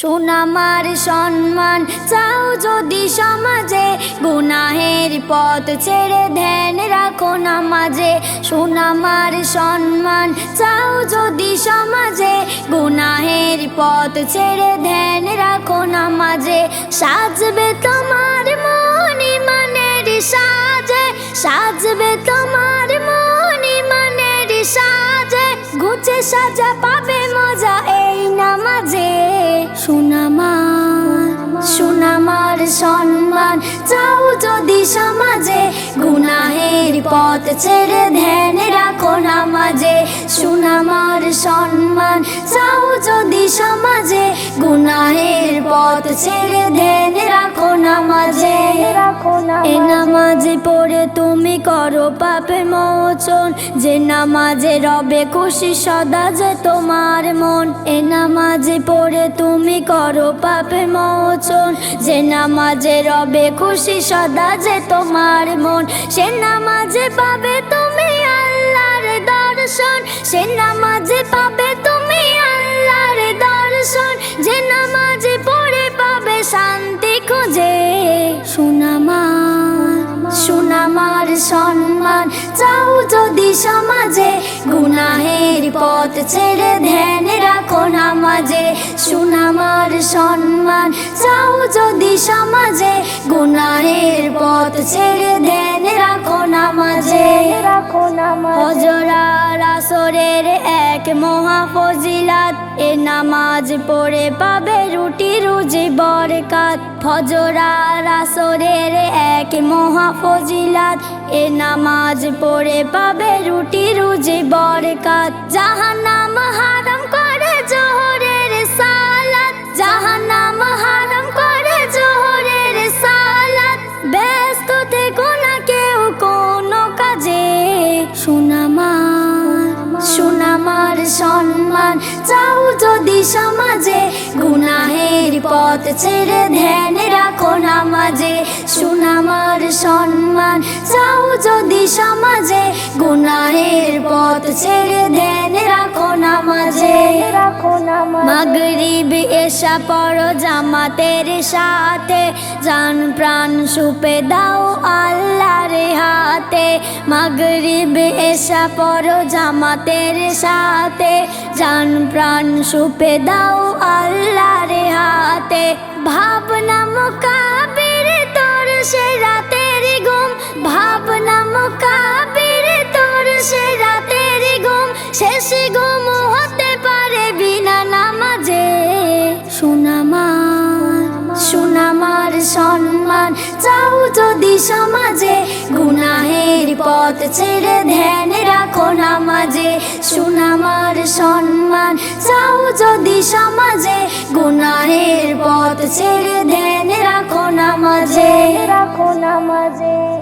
সুনামার সম্মান, চাও যদি সমাজে গুনাহের পথ ছেড়ে ধ্যান রাখো নামাজে। সুনামার সম্মান, চাও যদি সমাজে গুনাহের পথ ছেড়ে ধ্যান রাখো নামাজে। সাজবে তোমার মন ইমানের সাজে, সাজবে তোমার মন ইমানের সাজে। গুছে সাজা সম্মান চাও যদি সমাজে, গুনাহের পথ ছেড়ে ধ্যান রাখো না নামাজে সুনামার সম্মান, চাও যদি সমাজে, গুনাহের পথ ছেড়ে ধ্যান নামাজে। এ নামাজে পড়ে তুমি করো পাপের মোচন। যে নামাজে রবে খুশি সদা যে তোমার মন। এ নামাজে পড়ে তুমি করো পাপের মোচন। যে নামাজে রবে খুশি সদা যে তোমার মন। সে নামাজে পাবে তুমি আল্লাহর দর্শন। সে নামাজে পাবে তুমি আল্লাহর দর্শন। যে নামাজে সম্মান চাও যদি সমাজে গুনাহের পথ ছেড়ে ধ্যান রাখো নামাজে। সুনামার সম্মান চাও যদি সমাজে গুনাহের পথ ছেড়ে ধ্যান রাখো নামাজে। রাখো না হজরার আসরের এক মহা ফজিলাত এ নামাজ পড়ে পাবে রুটি রুজি বরকাত। ফজরার আসরের এক মহা ফজিলাত এ নামাজ পড়ে পাবে রুটি রুজি বরকাত। জাহান্নাম হারাম করে জোহরের সম্মান চাও যদি সমাজে, গুনাহের পথ ছেড়ে ধ্যান রাখো নামাজে। সুনামার সম্মান, চাও যদি সমাজে, গুনাহের পথ ছেড়ে ধ্যান মাগরিব এসা পড়ো জামাতের সাথে। জান প্রাণ সুপে দাও আল্লাহর হাতে। মাগরিব এসা পড়ো জামাতের সাথে। জান প্রাণ সুপে দাও আল্লাহর হাতে। ভাবনা মোকাবির তোর সে রাতের ঘুম। ভাবনা মোকাবির তোর সে রাতের ঘুম। শেষ ঘুম সম্মান চাও যদি সমাজে, গুনাহের পথ ছেড়ে ধ্যান রাখো নামাজে। সুনামার সম্মান চাও যদি সমাজে, গুনাহের পথ ছেড়ে ধ্যান রাখো নামাজে। রাখো না মাঝে